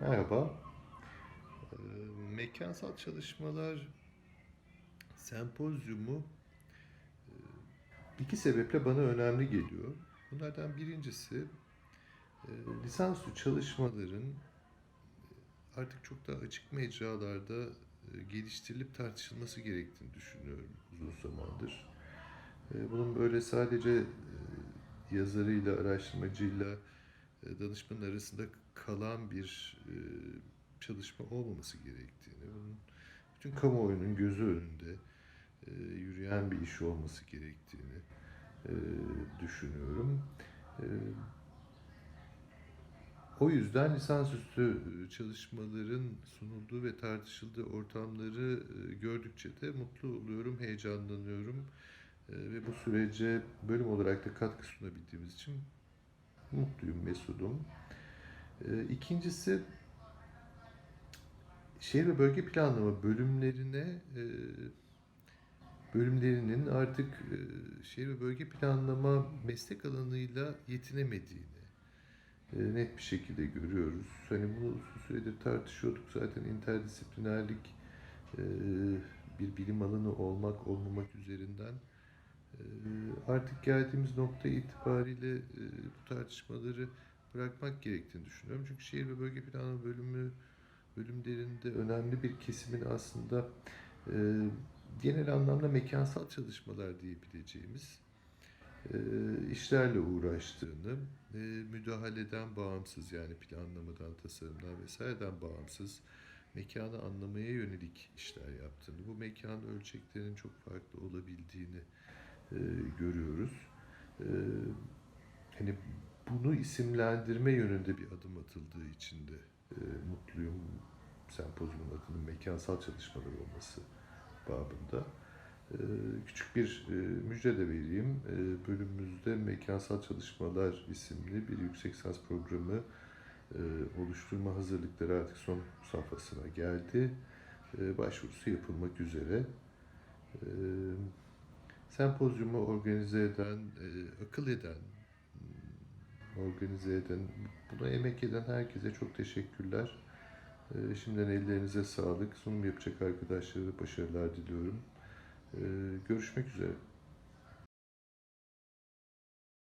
Merhaba. Ee, Mekansal çalışmalar sempozyumu e, iki sebeple bana önemli geliyor. Bunlardan birincisi e, lisansüstü çalışmaların e, artık çok daha açık mecralarda e, geliştirilip tartışılması gerektiğini düşünüyorum uzun zamandır. Bunun böyle sadece yazarıyla, araştırmacıyla, danışmanın arasında kalan bir e, çalışma olmaması gerektiğini, bunun bütün kamuoyunun gözü önünde e, yürüyen bir iş olması gerektiğini e, düşünüyorum. E, O yüzden lisansüstü e, çalışmaların sunulduğu ve tartışıldığı ortamları e, gördükçe de mutlu oluyorum, heyecanlanıyorum. E, Ve bu sürece bölüm olarak da katkı sunabildiğimiz için mutluyum, mesudum. E, İkincisi şehir ve bölge planlama bölümlerine e, bölümlerinin artık e, şehir ve bölge planlama meslek alanıyla yetinemediğini e, net bir şekilde görüyoruz. Hani bunu uzun süredir tartışıyorduk zaten interdisiplinerlik bir bilim alanı olmak olmamak üzerinden artık geldiğimiz nokta itibariyle e, bu tartışmaları bırakmak gerektiğini düşünüyorum. Çünkü şehir ve bölge planlama bölümü bölümlerinde önemli bir kesimin aslında e, genel anlamda mekansal çalışmalar diyebileceğimiz e, işlerle uğraştığını, müdahaleden bağımsız yani planlamadan, tasarımdan vesaireden bağımsız mekanı anlamaya yönelik işler yaptığını, bu mekan ölçeklerinin çok farklı olabildiğini e, görüyoruz. E, hani bunu isimlendirme yönünde bir adım atıldığı için de e, mutluyum. Sempozyumun adının mekansal çalışmalar olması babında. E, küçük bir e, müjde de vereyim. E, bölümümüzde Mekansal Çalışmalar isimli bir yüksek lisans programı e, oluşturma hazırlıkları artık son safhasına geldi. E, başvurusu yapılmak üzere. E, sempozyumu organize eden, e, akıl eden, organize eden, buna emek eden herkese çok teşekkürler. Ee, Şimdiden ellerinize sağlık. Sunum yapacak arkadaşlara başarılar diliyorum. Ee, Görüşmek üzere.